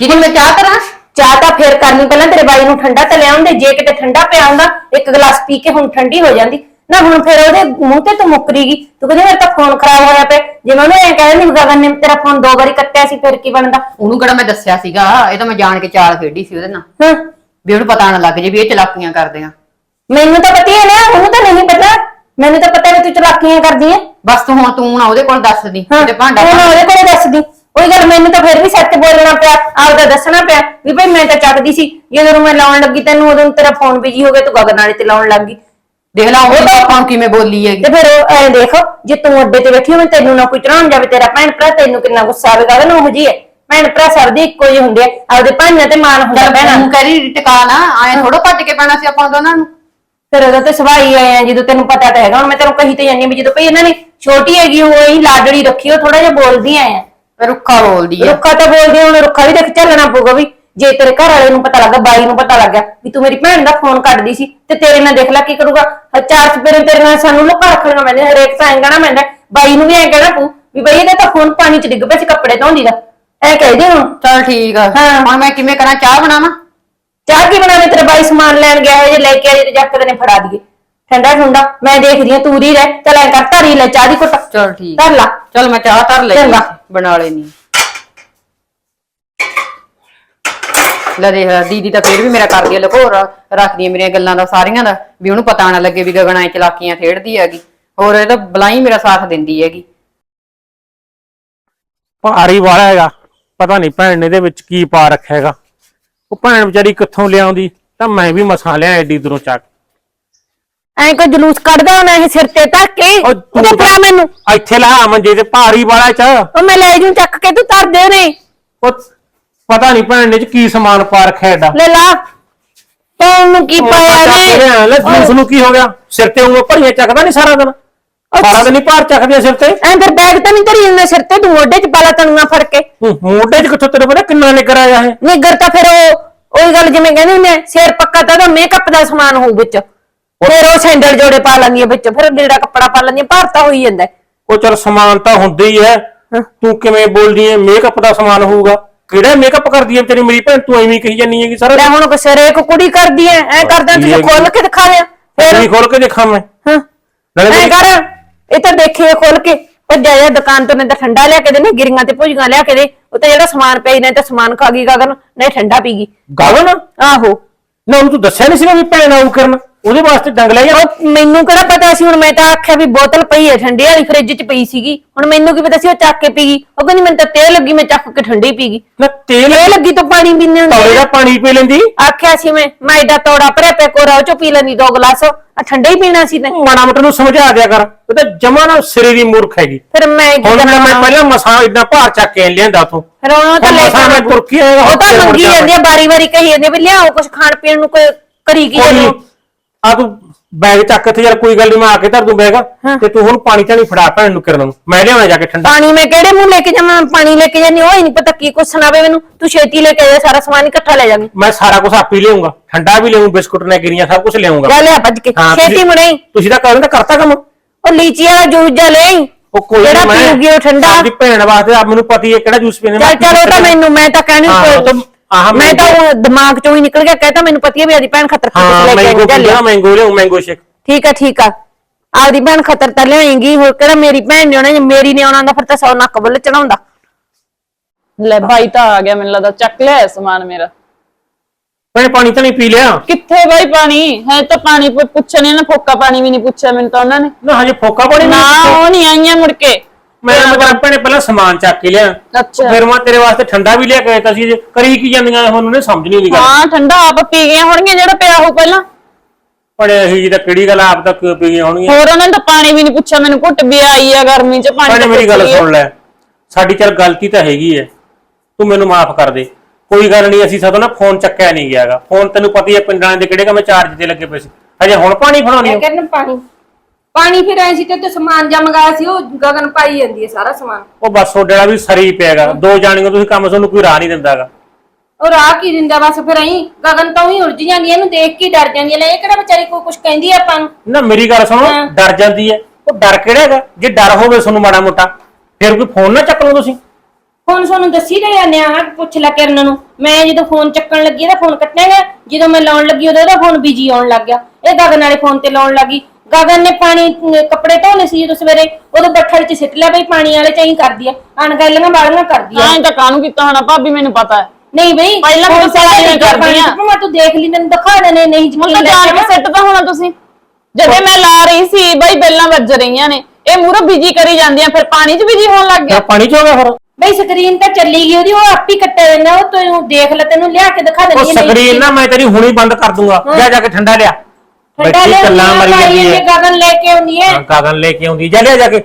ਜਿਹਦੀ ਮੈਂ ਚਾਹ ਕਰਾਂ? ਚਾਹ ਤਾਂ ਫੇਰ ਕਰਨੀ ਪਹਿਲਾਂ ਤੇਰੇ ਬਾਈ ਨੂੰ ਠੰਡਾ ਤਾਂ ਲਿਆਉਂਦੇ ਜੇ ਕਿਤੇ ਠੰਡਾ ਪਿਆ ਹੁੰਦਾ ਇੱਕ ਗਲਾਸ ਪੀ ਕੇ ਹੁਣ ਠੰਡੀ ਹੋ ਜਾਂਦੀ। ਨਾ ਹੁਣ ਫੇਰ ਉਹਦੇ ਮੂੰਹ ਤੇ ਤੂੰ ਮੁੱਕਰੀਗੀ ਤੂੰ ਕਹਿੰਦੀ ਮੇਰਾ ਤਾਂ ਫੋਨ ਖਰਾਬ ਹੋਇਆ ਪਿਆ। ਜੇ ਮੈਂ ਉਹਨੂੰ ਐਂ ਕਹਿੰਦੀ ਗਗਨ ਨੇ ਤੇਰਾ ਫੋਨ ਦੋ ਵਾਰੀ ਕੱਟਿਆ ਸੀ ਫਿਰ ਕੀ ਬਣਦਾ? ਉਹਨੂੰ ਕਿਹੜਾ ਮੈਂ ਦੱਸਿਆ ਸੀਗਾ? ਇਹ ਤਾਂ ਮੈਂ ਜਾਣ ਕੇ ਚਾਲ ਖੇਡੀ ਸੀ ਉਹਦੇ ਨਾਲ। ਹਾਂ। ਵੀ ਉਹਨੂੰ ਪਤਾ ਨਾ ਲੱਗ ਜੇ ਵੀ ਇਹ ਚਲਾਕੀਆਂ ਕਰਦੇ ਆ। ਮੈਨੂੰ ਤਾਂ ਪਤਾ ਹੀ ਹੈ ਨਾ ਉਹਨੂੰ ਤਾਂ ਨਹੀਂ ਪਤਾ। ਮੈਨੂੰ ਤਾਂ ਪਤਾ ਵੀ ਤੂੰ ਚਲਾਕੀਆਂ ਕਰਦੀ ਹੈ ਬਸ ਤੂੰ ਹੁਣ ਤੂੰ ਨਾ ਉਹਦੇ ਕੋਲ ਦੱਸ ਦੀ ਹਾਂ ਤੇ ਭਾਂਡਾ ਉਹ ਉਹਦੇ ਕੋਲੇ ਦੱਸਦੀ ਉਹੀ ਗੱਲ ਮੈਨੂੰ ਤਾਂ ਫਿਰ ਵੀ ਸੱਚ ਬੋਲਣਾ ਪਿਆ ਆਪਦਾ ਦੱਸਣਾ ਪਿਆ ਵੀ ਭਾਈ ਮੈਂ ਤਾਂ ਚੱਕਦੀ ਸੀ ਜਦੋਂ ਮੈਂ ਲਾਉਣ ਲੱਗੀ ਤੈਨੂੰ ਉਦੋਂ ਤੇਰਾ ਫੋਨ ਬਿਜ਼ੀ ਹੋ ਗਿਆ ਤੂੰ ਗਗਨ ਵਾਲੇ ਤੇ ਲਾਉਣ ਲੱਗੀ ਦੇਖ ਲਾ ਉਹ ਆਪਾਂ ਨੂੰ ਕਿਵੇਂ ਬੋਲੀ ਹੈਗੀ। ਤੇ ਫਿਰ ਉਹ ਐਂ ਦੇਖ ਜੇ ਤੂੰ ਅੱਡੇ ਤੇ ਬੈਠੀ ਹੋਵੇਂ ਤੈਨੂੰ ਨਾ ਕੋਈ ਚੜਾਉਣ ਜਾਵੇ ਤੇਰਾ ਭੈਣ ਭਰਾ ਤੈਨੂੰ ਕਿੰਨਾ ਗੁੱਸਾ ਆਵੇਗਾ ਨਾ ਉਹ ਜੀ ਹੈ? ਭੈਣ ਭਰਾ ਸਭ ਦੇ ਇੱਕੋ ਜਿਹੇ ਹੁੰਦੇ ਆ ਆਪਦੇ ਭਾਈਆਂ ਤੇ ਮਾਣ ਹੁੰਦਾ ਭੈਣਾਂ ਤੂੰ ਨੂੰ। ਕਰੀ ਟਿਕਾ ਨਾ ਆਏ ਥੋੜਾ ਭੱਜ ਕੇ ਪੈਣਾ ਸੀ ਆਪਾਂ ਨੂੰ ਦੋਨਾਂ ਨੂੰ। ਫਿਰ ਉਦੋਂ ਤੇ ਸਵਾਈ ਆਏ ਆ ਜਦੋਂ ਤੈਨੂੰ ਪਤਾ ਤਾਂ ਹੈਗਾ ਹੁਣ ਮੈਂ ਤੈਨੂੰ ਕਹੀ ਤੇ ਜਾਂਦੀ ਹਾਂ ਵੀ ਜਦੋਂ ਭਈ ਇਹਨਾਂ ਨੇ ਛੋਟੀ ਹੈਗੀ ਉਹ ਹੀ ਲਾਡੜੀ ਰੱਖੀ ਉਹ ਥੋੜਾ ਜਿਹਾ ਬੋਲਦੀ ਆਏ ਆ। ਰੁੱਖਾ ਬੋਲਦੀ ਹੈ ਰੁੱਖਾ ਤਾਂ ਬੋਲਦੀ ਆ, ਹੁਣ ਰੁੱਖਾ ਵੀ ਦੇਖ ਚੱਲਣਾ ਪਊਗਾ ਵੀ ਜੇ ਤੇਰੇ ਘਰ ਵਾਲੇ ਨੂੰ ਪਤਾ ਲੱਗਾ ਬਾਈ ਨੂੰ ਪਤਾ ਲੱਗਾ ਵੀ ਤੂੰ ਮੇਰੀ ਭੈਣ ਦਾ ਫੋਨ ਕੱਢਦੀ ਸੀ ਤੇ ਤੇਰੇ ਨਾਲ ਦੇਖ ਲੈ ਕੀ ਕਰੂਗਾ। ਚਾਰ ਚਪੇਰੇ ਤੇਰੇ ਨਾਲ ਸਾਨੂੰ ਲੁਕਾ ਰੱਖਣਾ ਪੈਂਦਾ ਹਰੇਕ ਤਾਂ ਐਂ ਕਹਿਣਾ ਪੈਂਦਾ ਬਾਈ ਨੂੰ ਵੀ ਐਂ ਕਹਿਣਾ ਪਊ ਵੀ ਬਈ ਇਹਦਾ ਤਾਂ ਫੋਨ ਪਾਣੀ ਚ ਡਿੱਗ ਪਿਆ ਸੀ ਕੱਪੜੇ ਧੋਂਦੀ ਦਾ। ਐ ਕਹਿਦੀ ਹੁਣ ਚੱਲ ਠੀਕ ਆ। ਹਾਂ। ਹੁਣ ਮੈਂ ਕਿਵੇਂ ਕਰਾਂ? ਚਾਹ ਬਣਾਵਾਂ? ਚਾਹ ਕੀ ਬਣਾਵੇ ਤੇਰਾ ਬਾਈ ਸਮਾਨ ਲੈਣ ਗਿਆ ਹੋਇਆ ਜੇ ਲੈ ਕੇ ਆਏ ਤੇ ਜੱਕ ਨੇ ਫੜਾ ਦਈਏ। ਠੰਡਾ ਠੰਡਾ। ਮੈਂ ਦੇਖਦੀ ਆ ਤੂੰ ਰੀ ਰਹਿ। ਚੱਲ ਐਂ ਕਰ ਧਰੀ ਲੈ ਚਾਹ ਦੀ ਘੁੱਟ। ਚਲ ਠੀਕ। ਧਰ ਲਾ। ਚਲ ਮੈਂ ਚਾਹ ਧਰ ਲਈ ਚੰਗਾ। ਬਣਾ ਲੈਣੀ ਲੈ ਦੇਖ ਲੈ, ਦੀਦੀ ਤਾਂ ਫੇਰ ਵੀ ਮੇਰਾ ਕਰਦੀ ਆ ਲਕੋ ਰੱਖਦੀ ਆ ਮੇਰੀਆਂ ਗੱਲਾਂ ਦਾ ਸਾਰੀਆਂ ਦਾ। ਵੀ ਉਹਨੂੰ ਪਤਾ ਨਾ ਲੱਗੇ ਵੀ ਗਗਨਾ ਐ ਚਲਾਕੀਆਂ ਖੇਡਦੀ ਹੈਗੀ। ਹੋਰ ਇਹ ਤਾਂ ਬਲਾਈ ਮੇਰਾ ਸਾਥ ਦਿੰਦੀ ਹੈਗੀ। ਭਾਰੀ ਵਾਲਾ ਹੈਗਾ। ਪਤਾ ਨਹੀਂ ਭੈਣ ਨੇ ਇਹਦੇ ਵਿੱਚ ਕੀ ਪਾ ਰੱਖਿਆ ਹੈਗਾ। ਉਹ ਭੈਣ ਵਿਚਾਰੀ ਕਿੱਥੋਂ ਲਿਆਉਂਦੀ ਤਾਂ ਮੈਂ ਵੀ ਮਸਾਂ ਲਿਆ ਐਡੀ ਦੂਰੋਂ ਚੱਕ। ਐਂ ਕੋਈ ਜਲੂਸ ਕੱਢਦਾ ਹੋਣਾ ਇਹ ਸਿਰ ਤੇ ਧਰ ਕੇ ਉਹ ਤੂੰ ਉਹਦੇ ਮੈਨੂੰ। ਇੱਥੇ ਲਾ ਮੰਜੇ ਤੇ ਭਾਰੀ ਵਾਲਾ ਚ। ਉਹ ਮੈਂ ਲੈ ਜੂ ਚੱਕ ਕੇ ਤੂੰ ਧਰ ਦੇ ਨੇ ਉਹ ਪਤਾ ਨਹੀਂ ਭੈਣ ਨੇ ਚ ਕੀ ਸਮਾਨ ਪਾ ਰੱਖਿਆ ਐਡਾ। ਲੈ ਲਾ। ਤੈਨੂੰ ਕੀ ਪਾਇਆ ਨੇ ਲੈ ਜੂਸ ਨੂੰ ਕੀ ਹੋ ਗਿਆ? ਸਿਰ ਤੇ ਉਹ ਭਰੀਆਂ ਚੱਕਦਾ ਨਹੀਂ ਸਾਰਾ ਦਿਨ। ਸਾਰਾ ਦਿਨ ਹੀ ਭਾਰ ਚੱਕਦੇ ਸਿਰ ਤੇ। ਐਂ ਫਿਰ ਬੈਗ ਤਾਂ ਨਹੀਂ ਧਰੀ ਜਾਂਦਾ ਸਿਰ ਤੇ ਤੂੰ ਮੋਢੇ 'ਚ ਪਾਲਾ ਤਣੂਆਂ ਫੜ ਕੇ ਹੂੰ, ਮੋਢੇ 'ਚ ਕਿੱਥੋਂ ਤੇਰੇ ਪਤਾ ਕਿੰਨਾ ਨਿਕਰ ਆਇਆ ਇਹ? ਨਿੱਗਰ ਤਾਂ ਫਿਰ ਉਹ ਉਹੀ ਗੱਲ ਜਿਵੇਂ ਕਹਿੰਦੇ ਹੁੰਦੇ ਆ, ਸਿਰ ਪੱਕਾ ਤਾਂ ਉਹਦਾ ਮੇਕਅਪ ਦਾ ਸਮਾਨ ਹੋਊ ਵਿੱਚ। ਫਿਰ ਉਹ ਸੈਂਡਲ ਜੋੜੇ ਪਾ ਲੈਂਦੀ ਆ ਵਿੱਚ ਫਿਰ ਜਿਹੜਾ ਕੱਪੜਾ ਪਾ ਲੈਂਦੀ ਆ ਭਾਰ ਤਾਂ ਹੋਈ ਜਾਂਦਾ ਹੈ। ਉਹ ਚਲ ਸਮਾਨ ਤਾਂ ਹੁੰਦਾ ਹੀ ਹੈ। ਤੂੰ ਕਿਵੇਂ ਬੋਲਦੀ ਹੈ ਮੇਕਅਪ ਦਾ ਸਮਾਨ ਹੋਊਗਾ। ਕਿਹੜਾ ਮੇਕਅਪ ਕਰਦੀ ਹੈ ਤੇਰੀ ਮੇਰੀ ਭੈਣ? ਤੂੰ ਐਵੇਂ ਹੀ ਕਹੀ ਜਾਨੀ ਹੈਗੀ ਸਾਰਾ ਲੈ ਹੁਣ ਕੋ ਸਿਰੇ ਕੋ ਕੁੜੀ ਕਰਦੀ ਐ ਐ ਕਰਦਾ ਤੁਸੀਂ ਹੈਗੀ? ਖੋਲ ਕੇ ਦਿਖਾ ਦਿਆ ਫਿਰ ਖੋਲ ਕੇ ਦੇਖਾਂ ਮੈਂ। ਹਾਂ। ਨਾਲੇ ਐ ਮੇਰੀ- ਕਰ ਇਹ ਤਾਂ ਦੇਖੇ ਖੋਲ ਕੇ। ਉਹ ਜਾਇਆ ਦੁਕਾਨ ਤੋਂ ਨੇ ਤਾਂ ਠੰਡਾ ਲਿਆ ਕੇ ਦੇ ਨੇ ਗਿਰੀਆਂ ਤੇ ਭੁਜੀਆਂ ਲਿਆ ਕੇ ਦੇ। ਉਹ ਤਾਂ ਜਿਹੜਾ ਸਮਾਨ ਪਈ ਨੇ ਤਾਂ ਸਮਾਨ ਖਾ ਗਈ ਗਗਨ ਨਹੀਂ ਠੰਡਾ ਪੀ ਗਈ। ਗਗਨ? ਆਹੋ। ਨਾ ਉਹਨੂੰ ਤੂੰ ਦੱਸਿਆ ਨਹੀਂ ਸੀਗਾ ਵੀ ਭੈਣ ਆਉ ਕਰਨ? ਉਹਦੇ ਵਾਸਤੇ ਡੰਗ ਲੈ ਜਾ ਉਹ ਮੈਨੂੰ ਕਿਹੜਾ ਪਤਾ ਸੀ ਹੁਣ ਮੈਂ ਤਾਂ ਆਖਿਆ ਵੀ ਬੋਤਲ ਪਈ ਹੈ ਠੰਡੇ ਵਾਲੀ ਫ੍ਰਿਜ 'ਚ ਪਈ ਸੀਗੀ। ਹੁਣ ਮੈਨੂੰ ਕੀ ਪਤਾ ਸੀ ਉਹ ਚੱਕ ਕੇ ਪੀ ਗਈ ਉਹ ਕਹਿੰਦੀ ਮੈਨੂੰ ਤਾਂ ਤੇਲ ਲੱਗੀ ਮੈਂ ਚੱਕ ਕੇ ਠੰਡੀ ਪੀ ਗਈ ਨਾ ਤੇਲ ਤੇਲ ਲੱਗੀ ਤਾਂ ਪਾਣੀ ਪੀਣੇ ਤੌੜੇ ਦਾ ਪਾਣੀ ਪੀ ਲੈਂਦੀ? ਆਖਿਆ ਸੀ ਮੈਂ ਮੈਂ ਏਡਾ ਤੋੜਾ ਭਰਿਆ ਪਿਆ ਕੋਰਾ ਉਹ ਚੋਂ ਪੀ ਲੈਂਦੀ ਦੋ ਗਲਾਸ। ਆ ਠੰਡਾ ਹੀ ਪੀਣਾ ਸੀ ਤੇ। ਮਾੜਾ ਮੋਟਾ ਨੂੰ ਸਮਝਾ ਦਿਆ ਕਰ। ਉਹ ਤਾਂ ਜਮਾ ਨਾ ਸਿਰੇ ਦੀ ਮੂਰਖ ਹੈਗੀ। ਫਿਰ ਮੈਂ ਕੀ ਹੁਣ ਕਰਨਾ ਮੈਂ ਪਹਿਲਾਂ ਮਸਾਂ ਇਦਾਂ ਭਾਰ ਚੱਕ ਕੇ ਲਿਆਂਦਾ ਤੂੰ ਫਿਰ ਉਹ ਤਾਂ ਹੁਣ ਲੈ ਮਸਾਂ ਮੈਂ ਤੁਰਕੀ ਆਏਗਾ ਉਹ ਤਾਂ ਮੰਗੀ। ਜਾਂਦੀ ਆ ਬਾਰੀ ਵਾਰੀ ਕਹੀ ਜਾਂਦੀ ਆ ਵੀ ਲਿਆਓ ਕੁਝ ਖਾਣ ਪੀਣ ਨੂੰ ਕੋਈ ਕਰੀ ਕੀ ਜਾਂਦੀ। ਆ ਤੂੰ ਬੈਗ ਚੱਕ ਤੇ ਯਾਰ ਕੋਈ ਗੱਲ ਨਹੀਂ ਮੈਂ ਆ ਕੇ ਧਰ ਦੂੰ ਬੈਗ ਤੇ ਤੂੰ ਹੁਣ ਪਾਣੀ ਤਾਂ ਨਹੀਂ ਫੜਾ ਭੈਣ ਨੂੰ ਕਰਨ ਨੂੰ। ਮੈਂ ਲਿਆਵਾਂ ਜਾ ਕੇ ਠੰਡਾ। ਪਾਣੀ ਮੈਂ ਕਿਹੜੇ ਮੂੰਹ ਲੈ ਕੇ ਜਾਵਾਂ? ਪਾਣੀ ਲੈ ਕੇ ਜਾਨੀ ਉਹ ਹੀ ਨਹੀਂ ਪਤਾ ਕੀ ਕੁਛ ਸੁਣਾਵੇ ਮੈਨੂੰ। ਤੂੰ ਛੇਤੀ ਲੈ ਕੇ ਜਾ ਸਾਰਾ ਸਮਾਨ ਇਕੱਠਾ ਲੈ ਜਾਵੀਂ ਮੈਂ ਸਾਰਾ ਕੁਝ ਆਪੇ ਲਿਆਉਂਗਾ। ਠੰਡਾ ਵੀ ਲਿਆਉਂ ਬਿਸਕੁਟ ਨੇ ਗਿਰੀਆਂ ਸਭ ਕੁਝ ਲਿਆਉਂਗਾ ਜਾ ਲਿਆ ਭੱਜ ਕੇ। ਛੇਤੀ ਮੁੜੇ। ਤੁਸੀਂ ਤਾਂ ਕਰਨ ਦਾ ਕਰਤਾ ਕੰਮ। ਉਹ ਲੀਚੀ ਵਾਲਾ ਜੂਸ ਜਾ ਲੈ ਆਈ। ਉਹ ਕੋਈ ਜਿਹੜਾ ਪੀਊਗੀ ਉਹ ਠੰਡਾ। ਆਪਦੀ ਭੈਣ ਵਾਸਤੇ ਆਪ ਮੈਨੂੰ ਪਤੀ ਹੈ ਕਿਹੜਾ ਜੂਸ ਪੀਣਾ ਚੱਲ ਚੱਲ ਉਹ ਤਾਂ ਮੈਨੂੰ ਮੈਂ ਤਾਂ ਕਹਿਣੀ ਹਾਂ, ਉਹ ਤਾਂ- ਆਹ ਮੈਂ ਤਾਂ ਉਹ ਦਿਮਾਗ ਚੋਂ ਹੀ ਨਿਕਲ ਗਿਆ ਕਹਿਤਾ ਮੈਨੂੰ ਪਤੀ ਹੈ ਵੀ ਆਦੀ ਭੈਣ ਖਤਰ ਹਾਂ ਲੈ ਕੇ ਮੈਂਗੋ ਆਈ, ਚੱਲ ਪੀਣਾ ਮੈਂਗੋ ਲਿਆਉਂ ਮੈਂਗੋ ਸ਼ੇਕ ਠੀਕ ਆ ਠੀਕ ਆ। ਆਪਦੀ ਭੈਣ ਖਤਰ ਤਾਂ ਲਿਆਏਗੀ ਹੋਰ ਕਿਹੜਾ ਮੇਰੀ ਭੈਣ ਨੇ ਆਉਣਾ ਜੇ ਮੇਰੀ ਨੇ ਆਉਣਾ ਹੁੰਦਾ ਫਿਰ ਤਾਂ ਸੌ ਨੱਕ ਬੁੱਲ ਚੜਾਉਂਦਾ। ਲੈ ਭਾਈ ਤਾਂ ਆ ਗਿਆ ਮੈਨੂੰ ਲੱਗਦਾ ਚੱਕ ਲਿਆ ਸਮਾਨ ਮੇਰਾ। ਮੈਂ ਪਾਣੀ ਤਾਂ ਨਹੀਂ ਪੀ ਲਿਆ। ਕਿੱਥੇ ਬਾਈ ਪਾਣੀ? ਹੈ ਤਾਂ ਪਾਣੀ ਪੁ- ਪੁੱਛਣੇ ਨਾ ਫੋਕਾ ਪਾਣੀ ਵੀ ਨਹੀਂ ਪੁੱਛਿਆ ਮੈਨੂੰ ਤਾਂ ਉਹਨਾਂ ਨੇ। ਨਾ ਹਜੇ ਫੋਕਾ ਪਾਣੀ ਨਾ ਉਹ ਨਹੀਂ ਆਈਆਂ ਮੁੜ ਕੇ। ਮੈਂ ਮਗਰ ਭੈਣੇ ਪਹਿਲਾਂ ਸਮਾਨ ਚੱਕ ਕੇ ਲਿਆ। ਅੱਛਾ। ਫਿਰ ਮੈਂ ਤੇਰੇ ਵਾਸਤੇ ਠੰਡਾ ਵੀ ਲਿਆ ਕੇ ਆਇਆ ਸੀ ਕਰੀ ਕੀ ਜਾਂਦੀਆਂ ਹੁਣ ਉਹਨੇ ਸਮਝ ਨਹੀਂ ਆਉਂਦੀ ਗੱਲ। ਹਾਂ ਠੰਡਾ ਆਪ ਪੀ ਗਈਆਂ ਹੋਣਗੀਆਂ ਜਿਹੜਾ ਪਿਆ ਹੋ ਪਹਿਲਾਂ। ਭਣੇ ਅਹੀ ਜੀ ਤਾਂ ਕਿਹੜੀ ਗੱਲ ਆਪ ਤਾਂ ਕਿਉਂ ਪੀ ਹੋਣਗੀਆਂ? ਹੋਰ ਉਹਨਾਂ ਨੇ ਤਾਂ ਪਾਣੀ ਵੀ ਨਹੀਂ ਪੁੱਛਿਆ ਮੈਨੂੰ ਘੁੱਟ ਵੀ ਆਈ ਆ ਗਰਮੀ ਚ ਪਾਣੀ ਭਣੇ ਤਾਂ ਮੇਰੀ ਗੱਲ ਪੁੱਛੀ ਆ। ਸੁਣ ਲੈ। ਸਾਡੀ ਚੱਲ ਗਲਤੀ ਤਾਂ ਹੈਗੀ ਐ। ਤੂੰ ਮੈਨੂੰ ਮਾਫ ਕਰ ਦੇ। ਕੋਈ ਗੱਲ ਨਹੀਂ ਅਸੀਂ ਸਦੋਂ ਨਾ ਫੋਨ ਚੱਕਿਆ ਨਹੀਂ ਗਿਆਗਾ। ਫੋਨ ਤੈਨੂੰ ਪਤਾ ਹੀ ਹੈ ਪਿੰਡਾਂ ਦੇ ਕਿਹੜੇ ਕੰਮ ਚਾਰਜ ਤੇ ਲੱਗੇ ਪਏ ਸੀ। ਹਜੇ ਹੁਣ ਪਾਣੀ ਫੜਾਉਣੀ ਮੈਂ ਕਰਨ ਪਾਣੀ। ਪਾਣੀ ਫਿਰ ਐ ਸੀ ਤੇ ਉੱਤੇ ਸਮਾਨ ਜਮ ਗਿਆ ਸੀ ਉਹ ਗਗਨ ਪਾਈ ਜਾਂਦੀ ਹੈ ਸਾਰਾ ਸਮਾਨ। ਉਹ ਬਸ ਤੁਹਾਡੇ ਵਾਲਾ ਵੀ ਸਰੀ ਪਿਆਗਾ। ਦੋ ਜਾਣੀਆਂ ਤੁਸੀਂ ਕੰਮ ਤੁਹਾਨੂੰ ਕੋਈ ਰਾਹ ਨਹੀਂ ਦਿੰਦਾਗਾ। ਉਹ ਰਾਹ ਕੀ ਦਿੰਦਾ ਬਸ ਫਿਰ ਐਂ ਗਗਨ ਤਾਂ ਉਹੀ ਉਲਝ ਜਾਂਦੀ ਐ, ਇਹਨੂੰ ਦੇਖ ਕੇ ਹੀ ਡਰ ਜਾਂਦੀ ਐ ਲੈ ਇਹ ਕਿਹੜਾ ਵਿਚਾਰੀ ਕੋਈ ਕੁਝ ਕਹਿੰਦੀ ਆ ਆਪਾਂ ਨੂੰ? ਨਾ ਮੇਰੀ ਗੱਲ ਸੁਣੋ ਹਾਂ। ਡਰ ਜਾਂਦੀ ਹੈ। ਉਹ ਡਰ ਕਿਹੜਾ ਹੈਗਾ? ਜੇ ਡਰ ਹੋਵੇ ਤੁਹਾਨੂੰ ਮਾੜਾ ਮੋਟਾ ਫਿਰ ਕੋਈ ਫੋਨ ਨਾ ਚੱਕ ਲਓ ਤੁਸੀਂ। ਹੁਣ ਤੁਹਾਨੂੰ ਦੱਸੀ ਤੇ ਜਾਂਦੇ ਆ ਪੁੱਛ ਲੈ ਕਿਰਨ ਨੂੰ। ਮੈਂ ਜਦੋਂ ਫੋਨ ਚੱਕਣ ਲੱਗੀ ਇਹਦਾ ਫੋਨ ਕੱਟਿਆਗਾ ਜਦੋਂ ਮੈਂ ਲਾਉਣ ਲੱਗੀ ਉਦੋਂ ਇਹਦਾ ਫੋਨ ਬਿਜ਼ੀ ਆਉਣ ਲੱਗ ਗਿਆ। ਇਹ ਗਗਨ ਵਾਲੇ ਫੋਨ ਤੇ ਲਾਉਣ ਲੱਗੀ। ਗਗਨ ਨੇ ਪਾਣੀ ਅਮ, ਕੱਪੜੇ ਧੋਣੇ ਸੀ ਜਦੋਂ ਸਵੇਰੇ ਉਦੋਂ ਬੱਠਲ 'ਚ ਸਿੱਟ ਲਿਆ ਬਈ ਪਾਣੀ ਵਾਲੇ ਚ ਕਰਦੀ ਆ। ਅਣਗਹਿਲੀਆਂ ਵਾਲੀਆਂ ਕਰਦੀ ਆ। ਹੀ ਤਾਂ ਕਾਹਨੂੰ ਕੀਤਾ ਹੋਣਾ ਭਾਬੀ ਮੈਨੂੰ ਪਤਾ ਹੈ। ਨਹੀਂ ਬਈ ਪਹਿਲਾਂ ਤਾਂ ਸਾਰਾ ਇਹ ਕਰਦੀ ਆ। ਮੈਂ ਤੂੰ ਦੇਖ ਲਈ ਤੈਨੂੰ ਦਿਖਾ ਦੇਣੇ ਨਹੀਂ ਹੁਣ ਯਕੀਨ ਤਾਂ ਜਾਣ ਕੇ ਸੈੱਟ ਤਾਂ ਹੋਣਾ ਤੁਸੀਂ। ਜਦੋਂ ਮੈਂ ਲਾ ਰਹੀ ਸੀ ਬਈ ਬੈਲਾਂ ਵੱਜ ਰਹੀਆਂ ਨੇ। ਇਹ ਮੂਰੇ ਬਿਜ਼ੀ ਕਰੀ ਜਾਂਦੀਆਂ ਫਿਰ ਪਾਣੀ 'ਚ ਬਿਜ਼ੀ ਹੋਣ ਲੱਗ ਗਿਆ। ਪਾਣੀ ਚ ਹੋ ਗਿਆ ਫਿਰ? ਬਈ ਸਕਰੀਨ ਤਾਂ ਚੱਲੀ ਗਈ ਉਹਦੀ ਉਹ ਆਪ ਹੀ ਕੱਟਿਆ ਜਾਂਦਾ ਉਹ ਤੈਨੂੰ ਦੇਖ ਲੈ ਤੈਨੂੰ ਲਿਆ ਕੇ ਦਿਖਾ ਉਹ ਦੇਣੀ ਸਕਰੀਨ ਨਾ ਮੈਂ ਤੇਰੀ ਹੁਣੀ ਬੰਦ ਕਰ ਦੂੰਗਾ। ਜਾ ਜਾ ਕੇ ਠੰਡਾ ਲਿਆ। ਬੱਚੀ ਲੈ ਕੱਲਾ ਮਰੀ ਜਾਂਦੀ ਹੈ ਗਗਨ ਲੈ ਕੇ ਆਉਂਦੀ ਹੈ ਹਾਂ, ਕਾਗਨ ਲੈ ਕੇ ਆਉਂਦੀ ਜਾ ਲਿਆ ਜਾ ਕੇ।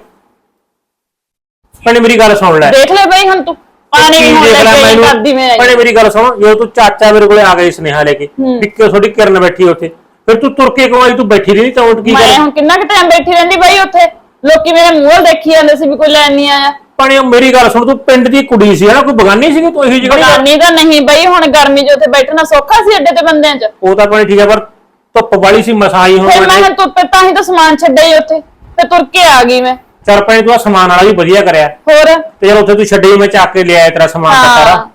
ਭੈਣੇ ਮੇਰੀ ਗੱਲ ਸੁਣ ਲੈ। ਦੇਖ ਲੈ ਬਈ ਹੁਣ ਤੂੰ। ਪਾਣੀ ਚੀਜ਼ ਵੀ ਹੁਣ ਦੇਖ ਲੈ ਲੈ ਕੇ ਮੈਨੂੰ। ਕਰਦੀ ਮੈਂ। ਭੈਣੇ ਮੇਰੀ ਗੱਲ ਸੁਣ। ਜਦੋਂ ਤੂੰ ਚਾਚਾ ਮੇਰੇ ਕੋਲੇ ਆ ਗਏ ਸੁਨੇਹਾ ਲੈ ਕੇ ਵਿੱਕੇ ਥੋੜੀ ਕਿਰਨ ਬੈਠੀ ਉੱਥੇ। ਫਿਰ ਤੂੰ ਤੁਰ ਕੇ ਕਿਉਂ ਆਈ? ਤੂੰ ਬੈਠੀ ਰਹੀ ਤਾਂ ਉੱਠ ਕੀ ਮੈਂ ਗੱਲ? ਹੁਣ ਕਿੰਨਾ ਕੁ ਟਾਈਮ ਬੈਠੀ ਰਹਿੰਦੀ ਬਈ ਉੱਥੇ? ਲੋਕੀ ਮੇਰੇ ਮੂੰਹ ਦੇਖੀ ਜਾਂਦੇ ਸੀ ਵੀ ਕੋਈ ਲੈਣ ਨਹੀਂ ਆਇਆ। ਭੈਣੇ ਮੇਰੀ ਗੱਲ ਸੁਣ। ਤੂੰ ਪਿੰਡ ਦੀ ਕੁੜੀ ਸੀ ਹਨਾ ਕੋਈ ਬਗਾਨੀ ਸੀਗੀ ਤੂੰ ਇਹੀ ਜਿਹੀ ਬਗਾਨੀ ਤਾਂ ਨਹੀਂ ਬਈ ਹੁਣ ਗਰਮੀ 'ਚ ਉੱਥੇ ਬੈਠਣਾ ਸੌਖਾ ਸੀ ਅੱਡੇ ਤੇ ਬੰਦਿਆਂ 'ਚ। ਉਹ ਤਾਂ ਭੈਣੇ ਠੀਕ ਹੈ ਪਰ ਧੁੱਪ ਵਾਲੀ ਸੀ ਮਸਾਈ ਹੁਣ ਫਿਰ ਮੈਂ ਤੁਰ ਤਾਂ ਹੀ ਤਾਂ ਸਮਾਨ ਛੱਡਿਆ ਹੀ ਉੱਥੇ। ਫਿਰ ਤੁਰ ਕੇ ਆ ਗਈ ਮੈਂ। ਚੱਲ ਭੈਣੇ ਤੂੰ ਸਮਾਨ ਵਾਲਾ ਵੀ ਵਧੀਆ ਕਰਿਆ। ਹੋਰ? ਤੇ ਜਦ ਉੱਥੇ ਤੂੰ ਛੱਡੇ ਮੈਂ ਚੱਕ ਕੇ ਲਿਆਇਆ ਤੇਰਾ ਸਮਾਨ ਤਾਂ ਹਾਂ। ਸਾਰਾ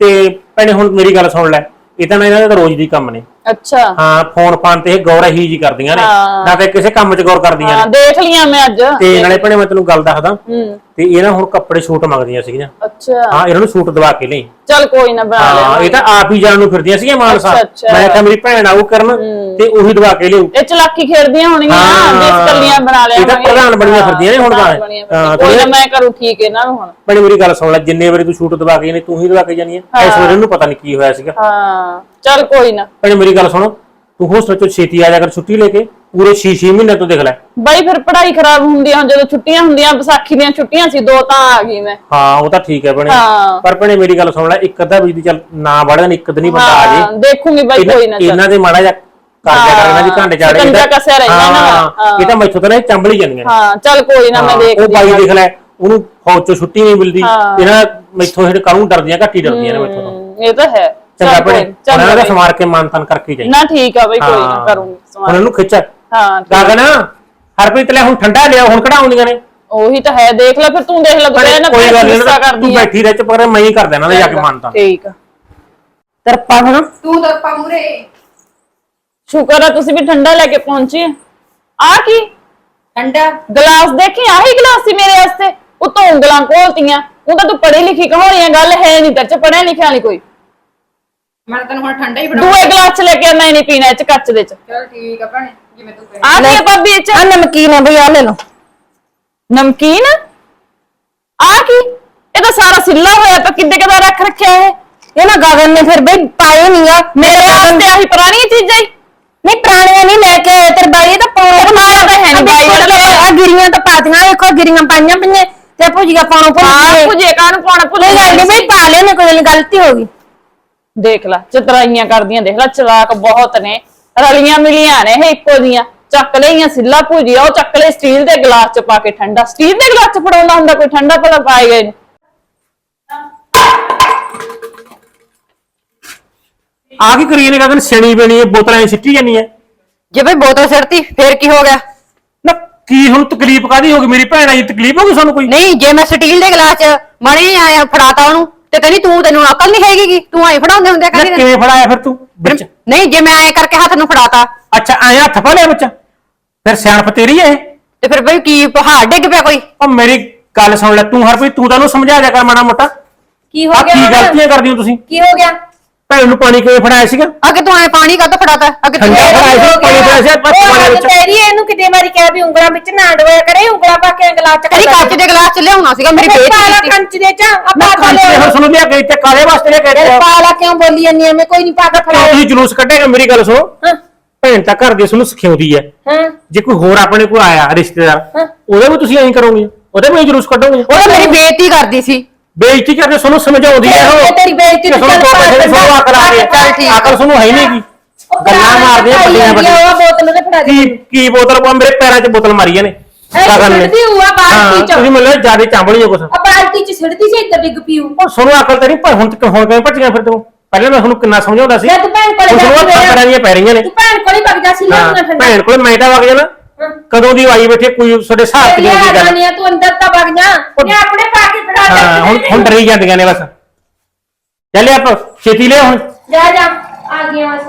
ਤੇ ਭੈਣੇ ਹੁਣ ਮੇਰੀ ਗੱਲ ਸੁਣ ਲੈ ਇਹ ਤਾਂ ਨਾ ਇਹਨਾਂ ਦੇ ਤਾਂ ਰੋਜ਼ ਦੀ ਕੰਮ ਨੇ। ਅੱਛਾ। ਹਾਂ ਫੋਨ ਫਾਨ ਤੇ ਇਹ ਗੌਰ ਹੀ ਜੀ ਕਰਦੀਆਂ ਨੇ। ਹਾਂ। ਨਾ ਤੇ ਕਿਸੇ ਕੰਮ 'ਚ ਗੌਰ ਕਰਦੀਆਂ ਹਾਂ ਨੇ ਦੇਖ ਲਿਆ ਮੈਂ ਅੱਜ। ਤੇ ਨਾਲੇ ਭੈਣੇ ਮੈਂ ਤੈਨੂੰ ਗੱਲ ਦੱਸਦਾ। ਹੂੰ। ਤੇ ਇਹ ਨਾ ਹੁਣ ਕੱਪੜੇ ਸੂਟ ਮੰਗਦੀਆਂ ਸੀਗੀਆਂ। ਅੱਛਾ। ਹਾਂ ਇਹਨਾਂ ਨੂੰ ਸੂਟ ਦਵਾ ਕੇ ਲਈ। ਚੱਲ ਕੋਈ ਨਾ ਬਣਾ ਲਿਆ ਹਾਂ ਇਹ ਤਾਂ ਆਪ ਹੀ ਜਾਣ ਨੂੰ ਫਿਰਦੀਆਂ ਸੀਗੀਆਂ ਮਾਨਸਾ। ਅੱਛਾ, ਅੱਛਾ। ਮੈਂ ਕਿਹਾ ਮੇਰੀ ਭੈਣ ਆਊ ਕਰਨ ਤੇ ਉਹੀ ਦਵਾ ਕੇ ਲਿਆਊ। ਇਹ ਚਲਾਕੀ ਖੇਡਦੀਆਂ ਹੋਣਗੀਆਂ ਦੇਖ ਕੱਲੀਆਂ ਬਣਾ ਲਿਆ ਇਹ ਤਾਂ ਪ੍ਰਧਾਨ ਬਣੀਆਂ ਫਿਰਦੀਆਂ ਨੇ ਹੁਣ ਤਾਂ। ਹਾਂ ਕੋਈ ਨਾ ਥੋੜ੍ਹੇ- ਮੈਂ ਕਰੂੰ ਠੀਕ ਇਹਨਾਂ ਨੂੰ ਹੁਣ। ਭੈਣੇ ਮੇਰੀ ਗੱਲ ਸੁਣ ਲੈ ਜਿੰਨੇ ਵਾਰੀ ਤੂੰ ਸੂਟ ਦਵਾ ਕੇ ਜਾਨੀ ਤੂੰ ਹੀ ਦਵਾ ਕੇ ਜਾਨੀ ਹੈ। ਇਸ ਵਾਰ ਇਹਨੂੰ ਪਤਾ ਨਹੀਂ ਕੀ ਹੋਇਆ ਸੀਗਾ। ਹਾਂ। ਚੱਲ ਕੋਈ ਨਾ। ਭੈਣੇ ਮੇਰੀ ਗੱਲ ਸੁਣ ਤੂੰ ਹੋਸਟਲ ਚੋਂ ਛੇਤੀ ਆ ਜਾ ਕਰ ਛੁੱਟੀ ਲੈ ਕੇ ਪੂਰੇ 6-6 ਮਹੀਨੇ ਤੋਂ ਦੇਖ ਲੈ। ਬਾਈ ਫਿਰ ਪੜ੍ਹਾਈ ਖਰਾਬ ਹੁੰਦੀ ਆ ਜਦੋਂ ਛੁੱਟੀਆਂ ਹੁੰਦੀਆਂ ਵਿਸਾਖੀ ਦੀਆਂ ਛੁੱਟੀਆਂ ਸੀ ਦੋ ਤਾਂ ਆ ਗਈ ਮੈਂ। ਹਾਂ ਉਹ ਤਾਂ ਠੀਕ ਹੈ ਭੈਣੇ। ਹਾਂ। ਪਰ ਭੈਣੇ ਮੇਰੀ ਗੱਲ ਸੁਣ ਲੈ ਇੱਕ ਅੱਧਾ ਬਿਜਲੀ ਚੱਲ ਨਾ ਵੜਨ ਇੱਕ ਦਿਨ ਹੀ ਬੰਦਾ ਆ ਹਾਂ ਜੇ ਦੇਖੂਗੀ ਬਾਈ ਕੋਈ ਨਾ ਚੱਲ। ਇਹਨਾਂ ਦੇ ਮਾੜਾ ਜਿਹਾ ਕਰ ਦਿਆ ਕਰ ਇਹਨਾਂ ਦੀ ਘੰਟੇ ਚਾੜੇ ਸ਼ਿਕੰਜਾ ਕੱਸਿਆ ਰਹਿੰਦਾ ਇਹਨਾਂ ਦਾ। ਹਾਂ। ਇਹ ਤਾਂ ਮੈਥੋਂ ਤਾਂ ਨਾ ਇਹ ਚੰਬਲੀ ਜਾਂਦੀਆਂ ਨੇ। ਹਾਂ ਚੱਲ ਕੋਈ ਨਾ ਮੈਂ ਹਾਂ, ਦੇਖਦੀ ਉਹ ਬਾਈ ਹਾਂ। ਦੇਖ ਲੈ ਉਹਨੂੰ ਫੌਜ ਚੋਂ ਛੁੱਟੀ ਨਹੀਂ ਮਿਲਦੀ। ਹਾਂ। ਇਹਨਾਂ ਮੈਥੋਂ ਕਾਹਨੂੰ ਡਰਦੀਆਂ ਘੱਟ ਹੀ ਡਰਦੀਆਂ ਨੇ ਮੈਥੋਂ ਤੋਂ। ਹਮ, ਇਹ ਤਾਂ ਹੈ। ਚੰਗਾ ਚੱਲ ਭੈਣੇ ਉਹਨਾਂ ਦਾ। ਸਮਾਰ ਕੇ ਮਾਨਤਨ ਕਰਕੇ ਜਾਈ। ਨਾ ਠੀਕ ਆ ਬਈ ਕੋਈ ਨਾ ਹਾਂ। ਕਰੂੰਗੀ ਹੁਣ ਸਮਾਨ ਇਹਨੂੰ ਖਿੱਚ। ਹਾਂ ਠੀਕ। ਗਗਨ ਹਰਪ੍ਰੀਤ ਲੈ ਹੁਣ ਠੰਡਾ ਲਿਆ ਹੁਣ ਕਢਾਉਂਦੀਆਂ ਨੇ? ਉਹੀ ਤਾਂ ਹੈ ਦੇਖ ਲੈ ਫਿਰ ਤੂੰ ਦੇਖ ਲੈ ਭੈਣੇ, ਤੂੰ ਨਾ ਕੋਈ ਗੱਲ ਨਹੀਂ ਗੁੱਸਾ ਤੂੰ ਕਰਦੀ ਬੈਠੀ ਰਹਿ ਚੁੱਪ ਕਰ ਮੈਂ ਹੀ ਕਰ ਦੇਣਾ ਜਾ ਕੇ ਮਾਨਤਨ ਠੀਕ ਆ। ਤਰਪਾ ਹੁਣ ਤੂੰ ਤਾਂ ਪਮੂਰੇ ਸ਼ੁਕਰ ਆ ਤੁਸੀਂ ਵੀ ਠੰਡਾ ਲੈ ਕੇ ਪਹੁੰਚੇ ਆ। ਕੀ? ਠੰਡਾ। ਗਲਾਸ ਦੇਖੀ ਆਹੀ ਗਲਾਸ ਸੀ ਮੇਰੇ ਵਾਸਤੇ। ਉਤੋਂ ਉਂਗਲਾਂ ਖੋਲਤੀਆਂ ਉਹ ਤਾਂ ਤੂੰ ਪੜ੍ਹੀ ਲਿਖੀ ਕਹਾਣੀਆਂ ਗੱਲ ਹੈ ਨਹੀਂ ਤੇ ਪੜਿਆ ਲਿਖਿਆ ਵਾਲੀ ਕੋਈ। ਮੈਂ ਤੈਨੂੰ ਹੁਣ ਠੰਡਾ ਹੀ ਬਣਾ ਦੂਏ ਗਲਾਸ ਚ ਲੈ ਕੇ ਮੈਂ ਨਹੀਂ ਪੀਣਾ ਇਹ ਚ ਕੱਚ ਦੇ ਚ। ਚਲ ਠੀਕ ਆ ਭੈਣੇ ਜਿਵੇਂ ਤੂੰ ਕਹੇ ਆ ਕੀ ਆ ਭਾਬੀ ਇਹ ਚ? ਆ ਨਮਕੀਨ ਹੈ ਬਈ ਆ ਲੈ ਲਓ। ਨਮਕੀਨ? ਆ ਕੀ? ਇਹ ਤਾਂ ਸਾਰਾ ਸਿੱਲਾ ਹੋਇਆ ਤਾਂ ਕਿੱਦੇ ਕਦਾ ਰੱਖ ਰੱਖਿਆ ਇਹ? ਇਹ ਨਾ ਗਗਨ ਨੇ ਫਿਰ ਬਈ ਪਾਏ ਨਹੀਂ ਆ। ਮੇਰੇ ਵਾਸਤੇ ਆਹੀ ਪੁਰਾਣੀਆਂ ਚੀਜ਼ਾਂ ਹੀ। ਨਹੀਂ ਪੁਰਾਣੀਆਂ ਨਹੀਂ ਲੈ ਕੇ ਆਏ ਤੇਰੇ ਬਾਈ ਇਹ ਤਾਂ ਪਾਉਣਾ ਪਾਇਆ ਤਾਂ ਹੈ ਨੀ ਬਾਈ ਵਾਲਾ ਤਾਂ। ਆ ਗਿਰੀਆਂ ਤਾਂ ਪਾਤੀਆਂ ਵੇਖੋ ਗਿਰੀਆਂ ਪਾਈਆਂ ਪਈਆਂ। ਤੇ ਭੁਜੀਆ ਪਾਉਣੋਂ ਭੁੱਲ ਗਏ ਪੁਜੇ ਕਾਹਨੂੰ ਪਾਉਣਾ ਭੁੱਲ ਕੋਈ ਗੱਲ ਨਹੀਂ ਬਈ ਪਾ ਲਿਆ ਨੇ ਕੋਈ ਗੱਲ ਨੀ, ਗਲਤੀ ਹੋ ਗਈ। ਦੇਖ ਲੈ ਚਤਰਾਈਆਂ ਕਰਦੀਆਂ ਦੇਖ ਲੈ ਚਲਾਕ ਬਹੁਤ ਨੇ। ਰਲੀਆਂ ਮਿਲੀਆਂ ਨੇ ਇਹ ਇੱਕੋ ਦੀਆਂ ਚੱਕ ਲਈਆਂ ਸਿੱਲਾ ਭੁਜੀਆ ਉਹ ਚੱਕ ਲਈ ਸਟੀਲ ਦੇ ਗਲਾਸ ਚ ਪਾ ਕੇ ਠੰਡਾ। ਸਟੀਲ ਦੇ ਗਲਾਸ ਚ ਫੜਾਉਂਦਾ ਹੁੰਦਾ ਕੋਈ ਠੰਡਾ ਭਲਾ ਪਾਏ ਗਏ ਨੇ। ਆ ਕੀ ਕਰੀਏ ਨੇ ਗਗਨ ਸਿਣੀ ਬਣੀ ਬੋਤਲਾਂ 'ਚ ਸਿੱਟੀ ਜਾਨੀ ਹੈ। ਜੇ ਬਈ ਬੋਤਲ ਸਿਰਤੀ ਫੇਰ ਕੀ ਹੋ ਗਿਆ? ਨਾ ਕੀ ਹੁਣ ਤਕਲੀਫ ਕਾਦੀ ਹੋ ਗਈ? ਮੇਰੀ ਭੈਣ ਆਈ ਤਕਲੀਫ ਹੋ ਗਈ ਸਾਨੂੰ ਕੋਈ? ਨਹੀਂ ਜੇ ਮੈਂ ਸਟੀਲ ਦੇ ਗਲਾਸ ਚ ਮਣੀ ਆਇਆ ਫੜਾਤਾ ਉਹਨੂੰ। ਤੇ ਕਹਿੰਦੀ ਤੂੰ ਤੈਨੂੰ ਅਕਲ ਨਹੀਂ ਹੈਗੀ ਗੀ, ਤੂੰ ਐ ਫੜਾਉਂਦੇ ਹੁੰਦੇ ਨਾ ਕਹਿੰਦੀ ਕਿਵੇਂ ਫੜਾਇਆ ਫਿਰ ਤੂੰ ਵਿੱਚ? ਨਹੀਂ ਜੇ ਮੈਂ ਐ ਕਰਕੇ ਹੱਥ ਨੂੰ ਫੜਾਤਾ। ਅੱਛਾ ਐ ਹੱਥ ਪਾ ਲਿਆ ਵਿੱਚ? ਫਿਰ ਸਿਆਣਪ ਤੇਰੀ ਹੈ ਇਹ? ਤੇ ਫਿਰ ਬਈ ਕੀ ਪਹਾੜ ਡਿੱਗ ਪਿਆ ਕੋਈ? ਉਹ ਮੇਰੀ ਗੱਲ ਸੁਣ ਲੈ ਤੂੰ ਹਰਪ੍ਰੀਤ ਤੂੰ ਤਾਂ ਉਹਨੂੰ ਸਮਝਾ ਦਿਆ ਕਰ ਮਾੜਾ ਮੋਟਾ। ਕੀ ਹੋ ਆ ਗਿਆ ਕੀ ਹੁਣ? ਗਲਤੀਆਂ ਕਰਦੀ ਹੋ ਤੁਸੀਂ? ਕੀ ਹੋ ਗਿਆ? ਭੈਣ ਨੂੰ ਪਾਣੀ ਕਿਵੇਂ ਫੜਾਇਆ ਸੀਗਾ? ਅੱਗੇ ਤੂੰ ਐ ਪਾਣੀ ਕੱਢ ਫੜਾਤਾ? ਅੱਗੇ ਤੂੰ ਠੰਡਾ ਫੜਾਇਆ ਸੀ ਪਾਣੀ ਫੜਾਇਆ ਸੀ ਬਸ ਪਾਣੀ ਵਿੱਚ ਤੇਰੀ ਇਹਨੂੰ ਕਿਤੇ ਵਾਰੀ ਕਹਿ ਵੀ ਉਂਗਲਾਂ ਵਿੱਚ ਨਾ ਡੋਇਆ ਕਰੇ ਉਂਗਲਾਂ ਪਾ ਕੇ ਗਲਾਸ ਚ ਤੇਰੀ ਕੱਚ ਦੇ ਗਲਾਸ ਚ ਲਿਆਉਣਾ ਸੀਗਾ ਮੇਰੀ ਬੇਇੱਜ਼ਤੀ ਪਾਲਾ ਕੀਤੀ ਕੰਚ ਦੇ ਚ ਆਪਾਂ ਪਾ ਖਾਂਦੇ ਲਿਆ ਹੁਣ ਸੁਣੋ ਲਿਆ ਗਈ ਤੇ ਕਾਲੇ ਵਾਸਤੇ ਲਿਆ ਕੇ ਪਾਲਾ ਕਿਉਂ ਬੋਲੀ ਜਾਂਦੀ ਐ ਮੈਂ ਕੋਈ ਨਹੀਂ ਪਾ ਕੇ ਫੜਾਇਆ। ਤੁਸੀਂ ਜਲੂਸ ਕੱਢੇਗਾ ਮੇਰੀ ਗੱਲ ਸੁਣੋ। ਹਾਂ। ਭੈਣ ਤਾਂ ਘਰ ਦੇ ਸਾਨੂੰ ਸਿਖਾਉਂਦੀ ਹੈ ਹਾਂ। ਜੇ ਕੋਈ ਹੋਰ ਆਪਣੇ ਕੋਲ ਆਇਆ ਰਿਸ਼ਤੇਦਾਰ ਹਾਂ। ਉਹਦੇ ਵੀ ਤੁਸੀਂ ਐਂ ਕਰੋਗੇ? ਉਹਦੇ ਵੀ ਜਲੂਸ ਕੱਢੋਗੇ? ਉਹ ਤਾਂ ਮੇਰੀ ਬੇਇੱਜ਼ਤੀ ਕਰਦੀ ਸੀ। ਬੇਇੱਜ਼ਤੀ ਕਰਕੇ ਤੁਹਾਨੂੰ ਸਮਝਾਉਂਦੀ ਹੈ ਇਹ ਤੇਰੀ ਬੇਇੱਜ਼ਤੀ ਤੇ ਚੱਲ ਤੁਹਾਨੂੰ ਅਕਲ ਆ ਚੱਲ ਠੀਕ। ਅਕਲ ਤੁਹਾਨੂੰ ਹੈ ਨਹੀਂਗੀ ਉਹ ਗੱਲਾਂ ਮਾਰਦੇ ਆ ਵੱਡੀਆਂ। ਉਹ ਬੋਤਲ ਉਹਦੇ ਫੜਾ ਕੀ ਕੀ ਬੋਤਲ ਪਾ ਮੇਰੇ ਪੈਰਾਂ 'ਚ ਬੋਤਲ ਮਾਰੀ ਨੇ। ਸਿੱਟਦੀ ਹੋਊ ਆ ਬਾਲਟੀ 'ਚ। ਤੁਸੀਂ ਮੈਨੂੰ ਜ਼ਿਆਦਾ ਚਾਂਬਲੀ ਹੋ ਕੁਛ। ਆ ਬਾਲਟੀ ਚ ਸਿੱਟਦੀ ਸੀ ਇੱਧਰ ਡਿੱਗ ਪੀਊ ਉਹ ਸੁਣੋ ਅਕਲ ਤੇਰੀ ਪਰ ਹੁਣ ਤੱਕ ਹੁਣ ਕਿਵੇਂ ਭੱਜੀਆਂ ਫਿਰ ਤੂੰ? ਪਹਿਲਾਂ ਮੈਂ ਤੁਹਾਨੂੰ ਕਿੰਨਾ ਸਮਝਾਉਂਦਾ ਸੀ। ਲੈ ਤੂੰ ਭੈਣ ਕੋਲੇ ਹੁਣ ਤੁਹਾਨੂੰ ਜਾ। ਕੇ ਪੈਰਾਂ ਦੀਆਂ ਪੈ ਰਹੀਆਂ ਨੇ। ਤੂੰ ਭੈਣ ਕੋਲੇ ਵਗ ਜਾ ਸੀ ਹਾਂ, ਲਿਆਉਣਾ ਠੰਡਾ ਭੈਣ ਕੋਲ ਮੈਂ ਤਾਂ ਵਗ ਜਾਣਾ। ਕਦੋਂ ਦੀ ਆਈ ਬੈਠੀ ਕੋਈ ਤੁਹਾਡੇ ਹਿਸਾਬ ਚ ਨਹੀਂ ਗੱਲ? ਆਦਮੀਆਂ ਤੂੰ ਅੰਦਰ ਤਾਂ ਵਗ ਜਾ। ਇਹ ਆਪਣੇ ਪਾ ਕੇ ਫੜਾ ਦੇ ਹਾਂ ਹੁਣ ਹੁਣ ਡਰੀ ਜਾਂਦੀਆਂ ਨੇ ਬਸ। ਚੱਲੇ ਆਪਾਂ ਛੇਤੀ ਲਿਆ ਹੁਣ। ਜਾ ਜਾ। ਆ ਗਿਆ ਬਸ।